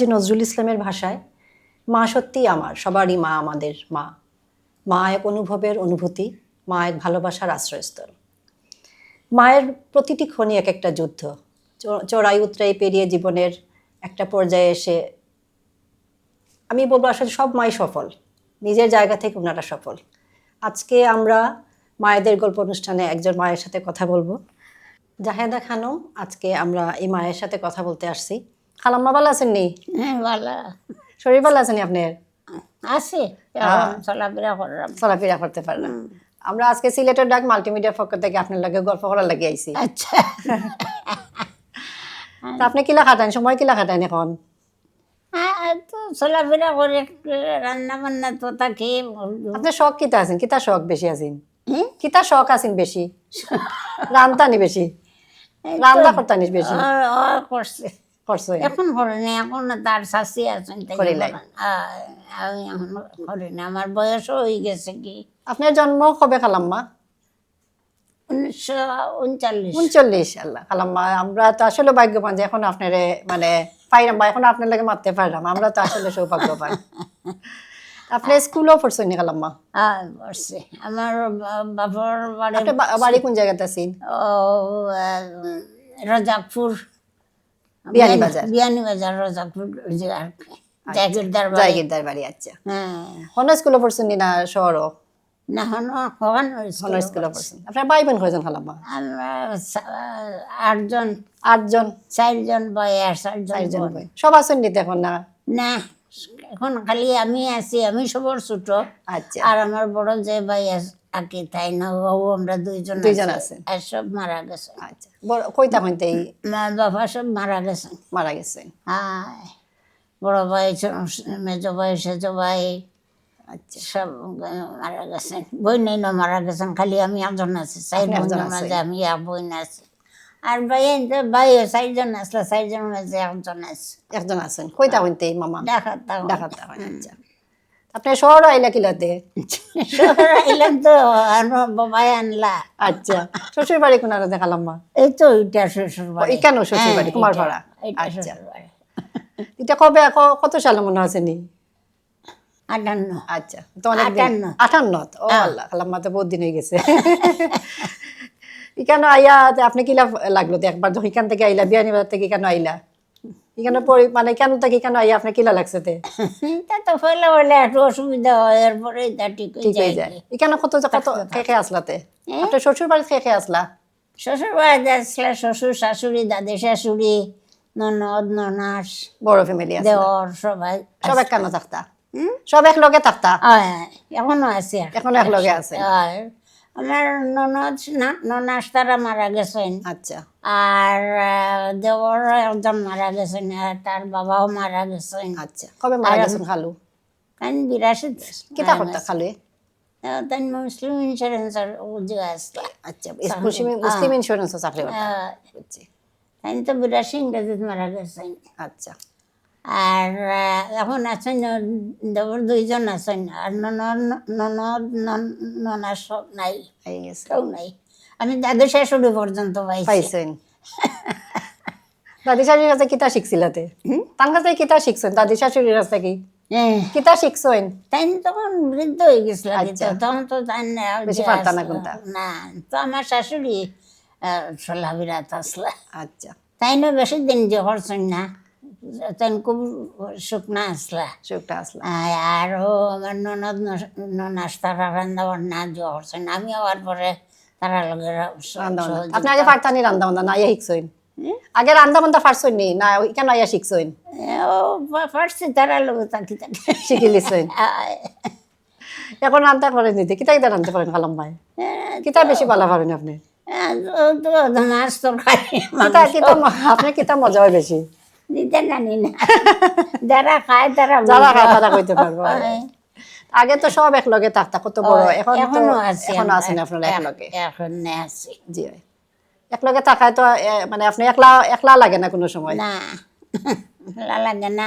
কাজী নজরুল ইসলামের ভাষায়, মা সত্যিই আমার, সবারই মা আমাদের মা। মা এক অনুভবের অনুভূতি, মা এক ভালোবাসার আশ্রয়স্থল। মায়ের প্রতিটি ক্ষণই এক একটা যুদ্ধ। চড়াই উতরাই পেরিয়ে জীবনের একটা পর্যায়ে এসে আমি বলব আসলে সব মাই সফল। নিজের জায়গা থেকে ওনারা সফল। আজকে আমরা মায়েদের গল্প অনুষ্ঠানে একজন মায়ের সাথে কথা বলব। জাহেদা খানম, আজকে আমরা এই মায়ের সাথে কথা বলতে আসছি। খালাম্মা ভালো আছেন নি হ্যাঁ ভালো। শরীর ভালো আছেন আপনার? আছে। চলাফেরা করলাম চলাফেরা করতে পারলাম আমরা আজকে সিলেটের ডাক মাল্টিমিডিয়ার পক্ষ থেকে আপনার লাগে গল্প করার লাগে আইছি। আচ্ছা। তা আপনি কিলা খাটান সময় কিলা খাটান এখন? তো চলাফেরা করে রান্না বান্না তো তাকে আপনার শখ কিতা আছেন? কিতা শখ বেশি আছেন? কিতা শখ আছেন বেশি? রান্তানি বেশি? রান্না করতানি বেশি? করছে। করছ এখন করে না এখন তার আছেন করে। আহ, আমি এখন করি না আমার বয়সও হয়ে গেছে কি আপনার জন্ম কবে উনিশশো উনচল্লিশ উনচল্লিশ আল্লাহ আমরা তো আসলে ভাগ্যবান যে এখন আপনার মানে পাইলাম বা এখন আপনার লাগে মারতে পারলাম আমরা তো আসলে সৌভাগ্যবান আপনি স্কুলও পড়ছেন নি খালাম্মা হ্যাঁ আমার বাবার বাড়ি বাড়ি কোন জায়গাতে আছেন ও আহ, রাজাপুর বিয়ানীবাজার। রাজাপুর বাড়ি। জায়গিরদার বাড়ি আচ্ছা। হ্যাঁ। হন স্কুলে পড়ছেন না শহরও? না হন হন হন স্কুলে পড়ছেন। আপনার ভাই বোন হয়েছেন খালাম্মা? আমরা সা- আটজন। আটজন? চারজন ভাই আর চারজন চারজন সব আছেন নি না? না এখন খালি আমি আছি। আমি সবর ছোট। আচ্ছা। আর আমার বড় যে ভাই আগে তাই না? ও আমরা দুইজন দুইজন আছি। আর সব মারা গেছে। আচ্ছা। বড় কইতা হইতে মা বাবা সব মারা গেছেন মারা গেছেন হায় বড় ভাই মেজ ভাই সেজ ভাই আচ্ছা। সব মারা গেছেন বই নেই না মারা গেছেন খালি আমি একজন আছি চার আপনি একজন বোনের মাঝে আমি বই আছি। আর ভাই ভাই চারজন আসলে চারজন মাঝে একজন আছে। একজন আছেন। কইতা হইতে মামা? দেখা তাও আচ্ছা। আপনি শহর আইলা কিলাতে এলাম তো আমার বাবাই আনলা আচ্ছা শ্বশুর বাড়ি কোন আর দেখালাম মা এই তো এটা শ্বশুর বাড়ি এখানে শ্বশুর বাড়ি এটা- এটা আচ্ছা এটা কবে কত সালে মনে আছে নি আটান্ন আচ্ছা তো অনেক আটান্ন। আটান্ন ও আল্লাহ খালাম্মা তো বহুত দিন হয়ে গেছে এখানে আইয়া আপনি কিলা লাগল তো একবার যখন এখান থেকে আইলা বিয়ানীবাজার থেকে কেন আইলা এখানে মানে কেন থেকে কেন আইয়া আপনার কিলা লাগছে তে? তা তো ফেলে একটু অসুবিধা হয় এরপরে তা ঠিক হয়ে যায়। এখানে কত কত আসলাতে আপনার শ্বশুর বাড়ি আসলা শ্বশুর বাড়িতে আসলে? শ্বশুর শাশুড়ি দাদি শাশুড়ি ননদ ননাস বড় ফ্যামিলি আছে। দেওর সবাই সব এক কেন থাকতা? সব এক লগে থাকতা এখনও আছে এখন এক লগে আছে। আর আমার ননদ না- ননাস তারা মারা গেছেন। আচ্ছা। আর দেওর একজন মারা গেছেন আর তার বাবাও মারা গেছেন। আচ্ছা কবে মারা গেছেন খালু? তাই বিরাশি কিতা করতা খালু? তাই মুসলিম ইন্স্যুরেন্সের উদ্যোগ আসলা। আচ্ছা মুসলিম মুসলিম ইন্স্যুরেন্স চাকরি করতা তাই তো বিরাশি ইংরেজিতে মারা গেছেন। আচ্ছা। আর এখন আছেন দেবর দুইজন আছেন আর ননদ ননদ নন- সব নাই গেছে। কেউ নাই। আমি দাদু শাশুড়ি পর্যন্ত পাইছি। পাইছেন। দাদি শাশুড়ির কাছে কিতা শিখছিলাতে তার কাছে কিতা শিখছেন? দাদি শাশুড়ির কাছে কি? হ্যাঁ। কিতা শিখছেন? তাই তখন বৃদ্ধ হয়ে গেছিল আচ্ছা। তখন তো তাই না বেশি যে পারতা না। কোনটা? না তো আমার শাশুড়ি সোলা বিরাট আসলা আচ্ছা। তাই না বেশি দিন যে করছেন না। খুব শুকনা আসলা সুখটা আসলা আয় আর ও আমার ননদ ননাস তারা রান্না বান্না করছেন আমি হওয়ার পরে তারা লগে আপনি আগে পারতানি রান্দা বান্দা না ইয়া আগে রান্দা বান্দা পারছেন নি না কেন ইয়া শিখছেন ও পারছি তারা লগে তাকি তাকি শিখি আয়, এখন রান্না করেন নিতে কিতা কিতা রান্ধতে পারেন খালাম ভাই কিতা বেশি ভালো পারেন আপনি? মাছ তরকারি আপনার কিতা মজা হয় বেশি দিতে জানি না। যারা খায় তারা যারা খায় তারা কইতে পারব। আগে তো সব এক লগে থাকতা কত বড়। এখন এখনও আছি এখন আছেন আপনারা এক লগে এখন আছি। জি হয়। থাকায় তো মানে আপনি একলা একলা লাগে না কোনো সময়। না। ভালো লাগে না।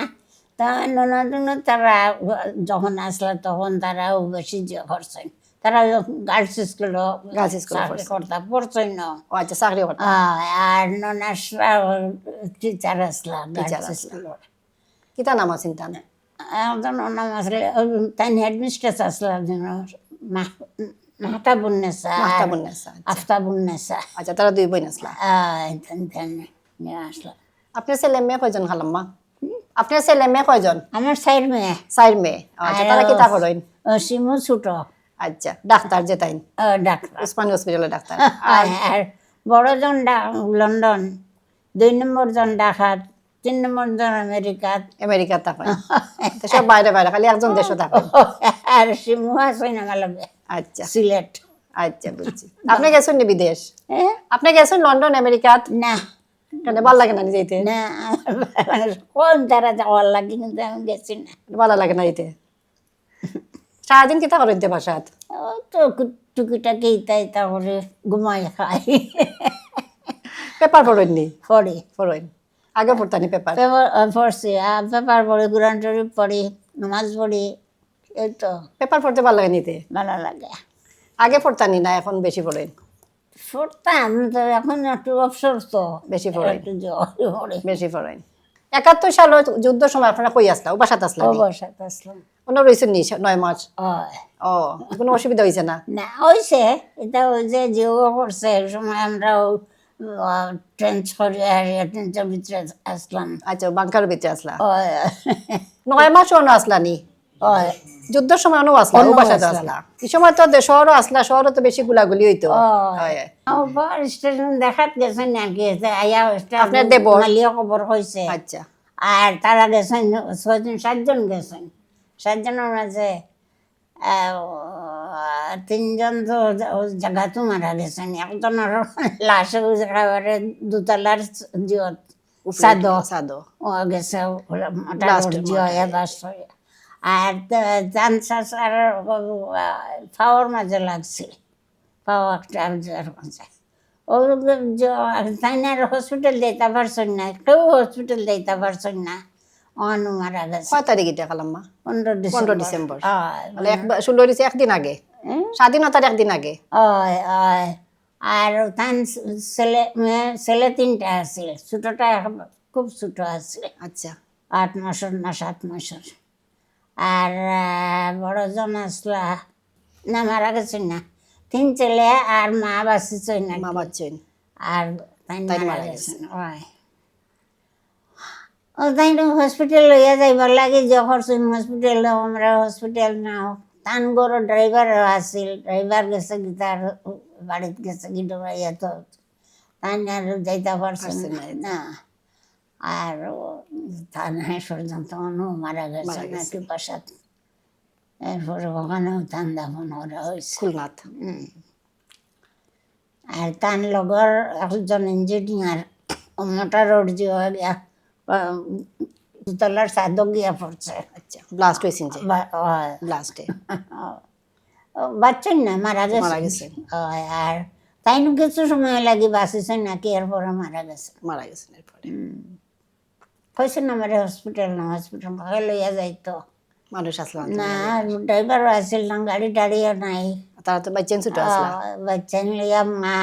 তা ননদ তারা যখন আসলে তখন তারাও বেশি করছেন। তারা গার্লস স্কুল Girls school এ পড়ছেন। করতে পড়ছেন না। ও আচ্ছা চাকরি করতে আর ননাসরা টিচার আসলা গার্লস আসলা। স্কুল। কিতা নাম আছেন তান একজন নাম আসলে তাই হেডমিস্ট্রেস আসলে মাহতাবুন্নেসা মাহতাবুন্নেসা, আচ্ছা। আফতাবুন্নেসা আচ্ছা তারা দুই বোন আসলা। নিয়ে আসলাম আপনার ছেলে মেয়ে কয়জন খালাম্মা আপনার ছেলে মেয়ে কয়জন? আমার সাইড মেয়ে। চার মেয়ে। আচ্ছা তারা কিতা করেন সিমু ছোট। আচ্ছা ডাক্তার যে তাই ডাক্তার। উসমানী হসপিটালের ডাক্তার। আর বড়জন লন্ডন দুই নম্বর জন ঢাকাত তিন নম্বর জন আমেরিকাত থাকেন তো সব বাইরে বাইরে খালি একজন দেশে থাকেন আর সিমু আছে আমার লগে আচ্ছা। সিলেট। আচ্ছা বুঝছি। আপনি গেছেন নি বিদেশ? আপনি গেছেন লন্ডন আমেরিকাত না। কেন ভালো লাগে না যেতে? না কোন তারা যাওয়ার লাগে কিন্তু আমি গেছি না। ভালো লাগে না যেতে? সারাদিন কিতা করেন তে বাসাত তো টুকিটাকি ইতা করে ঘুমাই খাই। পেপার পড়েন নি? পড়ি। পড়েন। আগে পড়তানি পেপার? পেপার পড়ছি। পেপার পড়ি কোরআন শরীফ পড়ি নামাজ পড়ি এই তো। পেপার পড়তে ভালো লাগে নিতে ভালো লাগে। আগে পড়তানি না এখন বেশি পড়েন? পড়তাম তো এখন একটু অবসর তো। বেশি পড়েন। বেশি পড়েন। একাত্তর সাল যুদ্ধ সময় আপনারা কই আসলা? বাসাত আসলা বাসাত আসলাম। ওনার রয়েছে নি নয় মাস? ও কোনো অসুবিধা হয়েছে না? না হয়েছে এটা ওই যে যোগা করছে সময় আমরা ভিতরে আসলাম। আচ্ছা বাংকার ভিতরে আসলাম নয় মাস অন্য আসলা নি? হয়। যুদ্ধের সময় অন্য আসলা ও আসলা। এই সময় তো শহরও আসলা শহরও তো বেশি গুলাগুলি হইতো। ও। আবার স্টেশন দেখাত গেছেন নাকি আয়া আপনার দেবর? মালিয়া খবর হয়েছে আচ্ছা। আর তারা গেছেন ছয়জন সাতজন গেছেন। সাতজনের মাঝে তিনজন তো জায়গাতো মারা গেছেন। একজনের লাশে একেবারে দুতলার জিয়ত সাদ সাদো ও গেছে জিয়া লাস্ট হয়ে। আর চান চাষার ফাওয়ার মাঝে লাগছে। পাওয়া একটা যার মাঝে ও তাই না হসপিটাল দিতে পারছেন না কেউ হসপিটাল দিতে পারছেন না। অনু মারা গেছে। কয় তারিখ এটা পনেরো পনেরো ডিসেম্বর। মানে ষোলো দিছে একদিন আগে। স্বাধীনতার একদিন আগে। আর তান ছেলে ছেলে তিনটা আছিল ছোটটা খুব ছোট আছিল আচ্ছা। আট মাসের না সাত মাসের। আর বড় বড়জন আসলা না মারা গেছে না। তিন ছেলে আর মা বাঁচিছে না মা বাচ্চেন আর তাই মারা মারা গেছে হয় ও তাই হসপিটাল লইয়া যাইবার লাগে যখন হসপিটাল আমরা হসপিটাল নাও তান গরো ড্রাইভার আসিল ড্রাইভার গেছে কি তার বাড়িতে গেছে কি ডরাইয়া তো তাই আর যাইতে পারছে না না। আর থানায় পর্যন্ত অনু মারা গেছে। নাকি বাসাত এরপরে ওখানেও তান দাফন করা হয়েছে। খুলনাথ আর তার লগর একজন ইঞ্জিনিয়ার মোটা রোড যে গিয়া দুতলার সাদক গিয়া পড়ছে। আচ্ছা ব্লাস্ট হয়েছেন যে হয়। ব্লাস্টে বাচ্চাই না মারা গেছে। মারা গেছে। আর তাই কিছু সময় লাগি বাঁচিছে নাকি এরপরে মারা গেছে। মারা গেছে এরপরে। কইছে না আমার হসপিটাল না হসপিটাল ভাগে লইয়া যাইতো। মানুষ আসলাম না ড্রাইভারও আসিল না গাড়ি দাঁড়িয়ে নাই। তারা তো বাচ্চা ছুটে আসলা। বাচ্চা লইয়া মা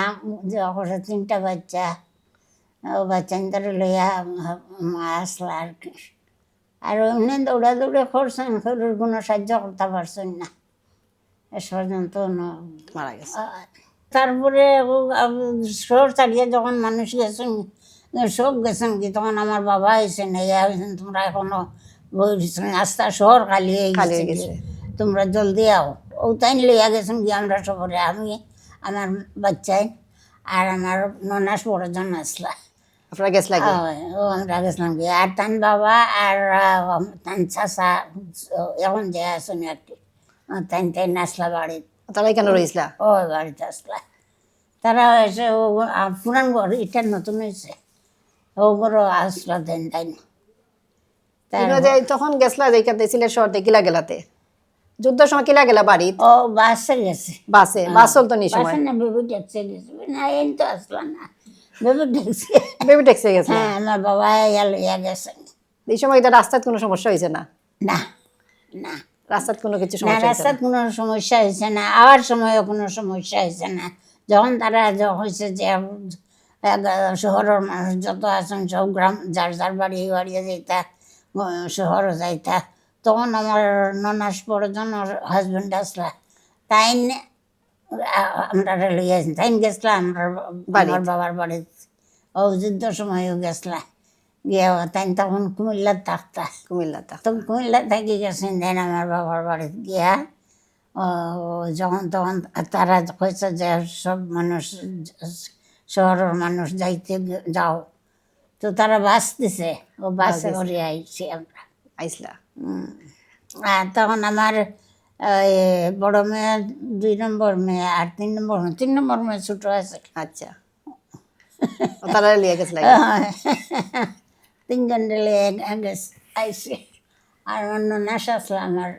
যখন তিনটা বাচ্চা ও বাচ্চা ধরে লইয়া মা আসলা আর কি। আর এমনি দৌড়া দৌড়ে করছেন শরীর কোনো সাহায্য করতে পারছেন না। এ পর্যন্ত মারা গেছে। তারপরে শহর ছাড়িয়ে যখন মানুষ গেছেন সব গেছেন কি? তখন আমার বাবা এসে নেই হয়েছেন তোমরা এখনও আস্তা শহর খালি হয়ে গেছে। তোমরা জলদি আও। ও তাই লইয়া গেছেন কি? আমরা সবরে আমি আমার বাচ্চাই আর আমার ননাস বড়জন আসলা। আপনারা ও আমরা গেছিলাম কি? আর তান বাবা আর তান চাষা এখন যে আসুন আহ, তাই তাই আসলা বাড়িতে। তারা কেন রয়েছিলা ও বাড়িতে আসলা। তারা এসে ও পুরান ঘর এটা নতুন হয়েছে ও বড় আসলা দেন তাই না তখন গেছলা সিলেট শহর কিলা গেলাতে যুদ্ধের সময় কিলা গেলা বাড়ি ও বাসে গেছে। বাসে বাস চলতো নি সময়? না বেবি ট্যাক্সি গেছে। না এই তো আসলা না। বেবি ট্যাক্সি বেবি ট্যাক্সি গেছে হ্যাঁ আমার বাবা ইয়া লইয়া গেছে। এই সময় এটা রাস্তায় কোনো সমস্যা হয়েছে না? না না। রাস্তায় কোনো কিছু সমস্যা রাস্তার কোনো সমস্যা হয়েছে না। আওয়ার সময়ও কোনো সমস্যা হয়েছে না। যখন তারা হয়েছে যে শহরের মানুষ যত আছেন সব গ্রাম যার যার বাড়ি বাড়িয়ে যেটা গ- শহরে যাইতা। তখন আমার ননাস বড়জন হাজবেন্ড আসলা। তাই আমরা লইয়া তাই গেছিলাম আমরা? আমার বাবার বাড়িতে। ও সময়ও গেছিলা গিয়ে তাই তখন কুমিল্লার থাকতা কুমিল্লাতে তো কুমিল্লা থাকি গেছেন দেন আমার বাবার বাড়িতে গিয়া। ও যখন তখন তারা কইছে যে সব মানুষ শহরের মানুষ যাইতে যাও। তো তারা বাস দিছে ও বাসে করে আইছি আমরা। আইসলা? আর তখন আমার বড় মেয়ে দুই নম্বর মেয়ে আর তিন নম্বর মেয়ে তিন নম্বর মেয়ে ছোট আছে। আচ্ছা। তারা লিয়ে গেছিল তিনজন রেলে আইসি। আর অন্য নেশা আসলে আমার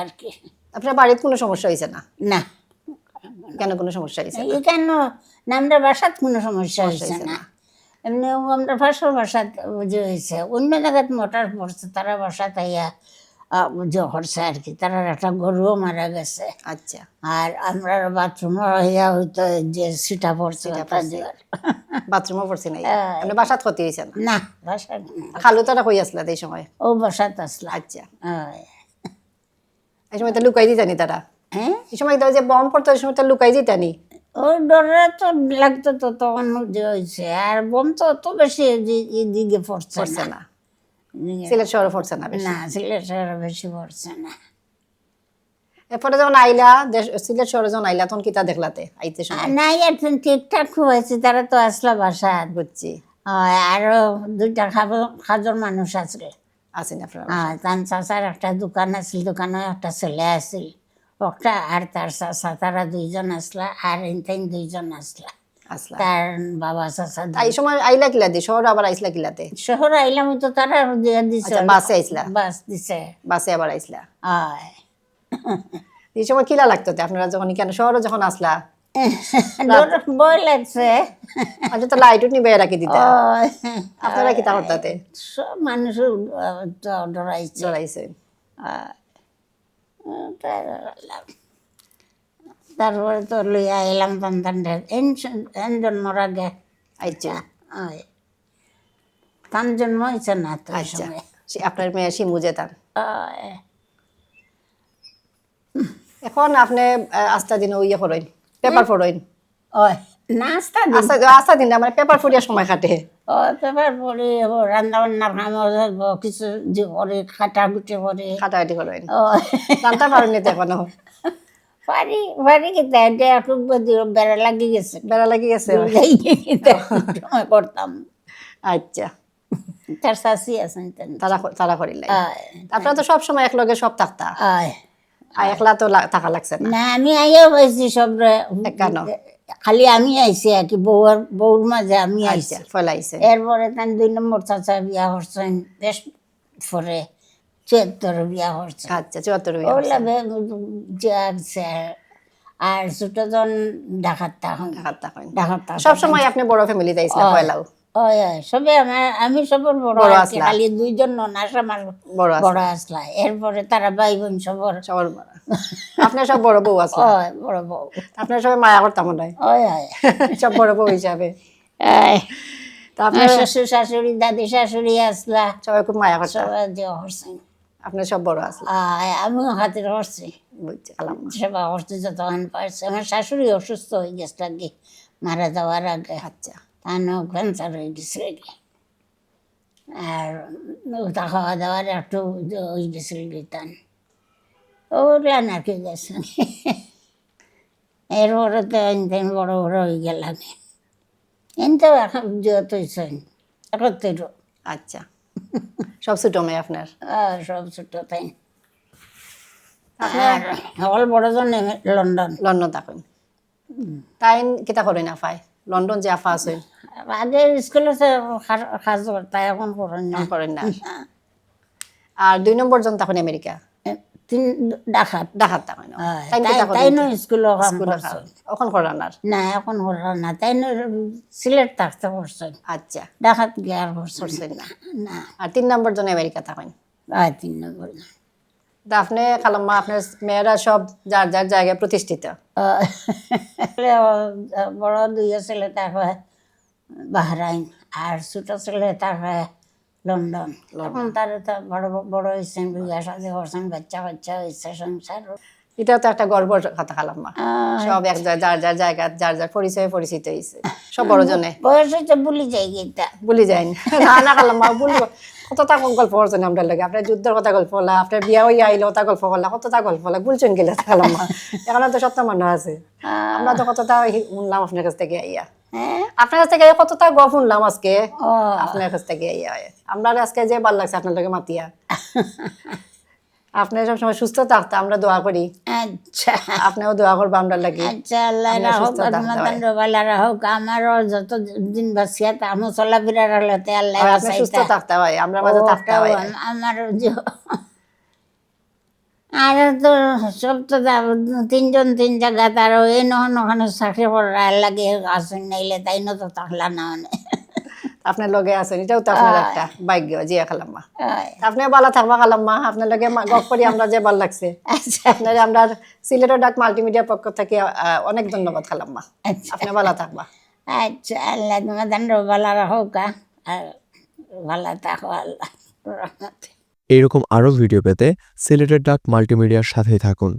আর কি। আপনার বাড়িতে কোনো সমস্যা হয়েছে না? না। কেন কোনো সমস্যা হয়েছে এই কেন? নামটা বাসাত কোনো সমস্যা হয়েছে না। এমনি আমরা ভাষার ভাষাত যে হয়েছে অন্য জায়গাত মোটর পড়ছে তারা বাসাত আইয়া হরছে আর কি তারা একটা গরুও মারা গেছে। আচ্ছা। আর আমরা বাথরুম হইয়া হইতো যে সিটা পড়ছে। বাথরুমও পড়ছে হ্যাঁ। আপনি বাসাত ক্ষতি হয়েছে না? না বাসা খালু তারা কই আসলা এই সময়? ও বাসাত আসলা। আচ্ছা। এই সময় তো লুকাই দিতানি তারা। হ্যাঁ? এই সময় তো যে বম পড়তো ওই সময় তো লুকাই দিতানি ওই ডরে তো লাগতো তো তখন হয়েছে আর বোম তো অত বেশি এদি- এদিকে পড়ছে না। সিলেট শহরে পড়ছে না না সিলেট শহরে বেশি পড়ছে না। এরপরে যখন আইলা সিলেট শহরে যখন আইলা তখন কিতা দেখলাতে আইতে সময়? না এখন ঠিকঠাক হয়েছে তারা তো আসলা বাসা বুঝছি। আরও দুইটা খাব খাজর মানুষ আসলে আছেন আপনার হ্যাঁ তার চাচার একটা দোকান আছিল দোকানে একটা ছেলে আছিল। একটা আর তার চাচা তারা দুইজন আসলা আর ইনতেন দুইজন আসলা। আসলা। তার বাবা চাচা তা এই সময় আইলা কিলা দি? শহরে আবার আইসলা কিলাতে শহর আইলাম তো তারা দিয়ে দিছে। আচ্ছা, বাসে আইসলা? বাস দিছে। বাসে আবার আইসলা? আয়। এই সময় কিলা লাগতো আপনারা যখন কেন শহরে যখন আসলা? লাগছে। আচ্ছা তো লাইট নিবে রাখি দিতে। ওই, আপনারা কিতা করতাতে সব মানুষ ডরাইছে। তারপরে তো লইয়া এলাম সন্তানটা এন জন্মর আগে। আচ্ছা। তান জন্ম হয়েছে না তো আচ্ছা। সে- আপনার মেয়ে শিমু যেতাম ওই, এখন আপনি আস্তা দিন ইয়ে করেন পেপার পড়েন ওই নাস্তা দিন। আস্তা আস্তা দিন মানে পেপার পড়িয়া সময় কাটে। ও পেপার রান্না কিছু যে করে খাটা গুটে করে। কাটাকাটি করেন ও। জানতে পারেন তো এখনও পারি পারি কিন্তু এটা একটু বেড়া লাগি গেছে। বেড়া লাগি গেছে। করতাম। আচ্ছা। তার শাশি আছেন তারা তারা করিল আয়, আপনারা তো সব সময় একলগে সব থাকতা। একলা তো থাকা লাগছে না। আমি আইয়া পাইছি সব। খালি আমি আইছি আর কি বউর বউর মাঝে আমি আইছি। আচ্ছা ফলাইছে এরপরে তার দুই নম্বর চাচা বিয়া হরছেন বেশ পরে চুয়াত্তর বিয়া হরছে। আচ্ছা চুয়াত্তর ওগুলা যাচ্ছে আর ছোটজন ডাকাত ডাকাত সব সময় আপনি বড় ফ্যামিলি যাইছিলেন ওই। পয়লাও। সবে আমার আমি সবর বড় বড় আর কি, আসলা। খালি দুইজন ননাস আমার বড় আসলা। এরপরে তারা ভাই বোন সবর সবার আপনার সব বড় বউ আছে বড় বউ। আপনার সবাই মায়া করতাম ওই ওই। সব বড় বউ হিসাবে। আপনার শ্বশুর শাশুড়ি দাদি শাশুড়ি আসলা। সবাই খুব মায়া করতাম আপনার সব বড় আয়, আমিও হাতের হরছি। বুঝছি আলাম সেবা যতক্ষণ পারছে। আমার শাশুড়ি অসুস্থ হয়ে গেছিল কি মারা যাওয়ার আগে। আচ্ছা। তানো ক্যান্সার হয়ে গেছিল কি আর ওটা খাওয়া দাওয়ার একটু হয়ে গেছিল কি তান ওগুলা নাকি গেছে। এরপরে তো একদিন বড় বড় হয়ে গেলাম। এনতো এখন যত একত্তর আচ্ছা। সব ছোট মেয়ে আপনার? আর সব ছোট তাই। আর হল বড়জন লন্ডন। লন্ডন থাকুন তাই কিতা করেন আফাই লন্ডন যে আফা আছে। আগে স্কুলে কাজ করতাম এখন করেন না। করেন না। আর দুই নম্বর জন তখন আমেরিকা তিন ডাকাত। ডাকাত তখন তাই তাই নো স্কুলে আর না। এখন তাই নো। সিলেট থাকতে আচ্ছা। ডাকাত করছে করছেন না। না। আর তিন নম্বর জন আমেরিকা থাকেন আর তিন নম্বর না। তা আপনি খালাম্মা আপনার মেয়েরা সব যার যার জায়গায় প্রতিষ্ঠিত। বড় দুই ছেলে তাকে বাহরাইন আর ছোট ছেলে তাকে লন্ডন। তখন তার বড় বড় হয়েছেন বিঘা সাথে করছেন বাচ্চা বাচ্চা হয়েছে সংসার। এটা তো একটা গর্বর কথা খালাম্মা। সব এক যার যার জায়গা যার যার পরিচয়ে পরিচিত হয়েছে। সব বড় জনে বয়স হচ্ছে ভুলি যাই গীতা ভুলি যায়নি। না না খালাম্মা ভুলবো কতটা গল্প করছেন আপনার লাগে? আপনার যুদ্ধের কথা গল্প হলা আপনার বিয়া হইয়া আইলে ওটা গল্প হলা কতটা গল্প হলা? ভুলছেন গেলে থাকলাম এখন তো সত্য মানুষ আছে। আমরা তো কতটা শুনলাম আপনার কাছ থেকে আইয়া। আপনার কাছ থেকে কতটা গল্প শুনলাম আজকে? আপনার কাছ থেকে আইয়া। আমরা আজকে যে ভালো লাগছে আপনার লগে মাতিয়া। আপনি সবসময় সুস্থ থাকতে আমরা দোয়া করি। আচ্ছা। আপনিও দোয়া করব আমরা লাগি। আচ্ছা আল্লাহ আমরা রাহক রবালা রাহক আমারও যত দিন বাঁচিয়া তা আমি চলাফেরা হলতে আল্লাহ আপনি সুস্থ থাকতে হয় আমরা মাঝে থাকতে হয়। আম- আমার আর তো সব তো তিনজন তিন জায়গা তার এই নহন ওখানে চাকরি করার লাগে আসেন নাইলে তাই না তো থাকলা না মানে। আপনার লগে আছেন এটাও তো আপনার একটা ভাগ্য জিয়া খালাম্মা। আপনি ভালো থাকবা খালাম্মা আপনার লগে গপ করি আমরা যে ভালো লাগছে। আচ্ছা। আপনার আমরা সিলেটের ডাক মাল্টিমিডিয়ার পক্ষ থেকে অনেক ধন্যবাদ খালাম্মা। আচ্ছা। আপনি ভালো থাকবা। আচ্ছা আল্লাহ তোমাদের রবালা রাহক আর ভালো থাকো আল্লাহ এরকম আরও ভিডিও পেতে সিলেটের ডাক মাল্টিমিডিয়ার সাথেই থাকুন।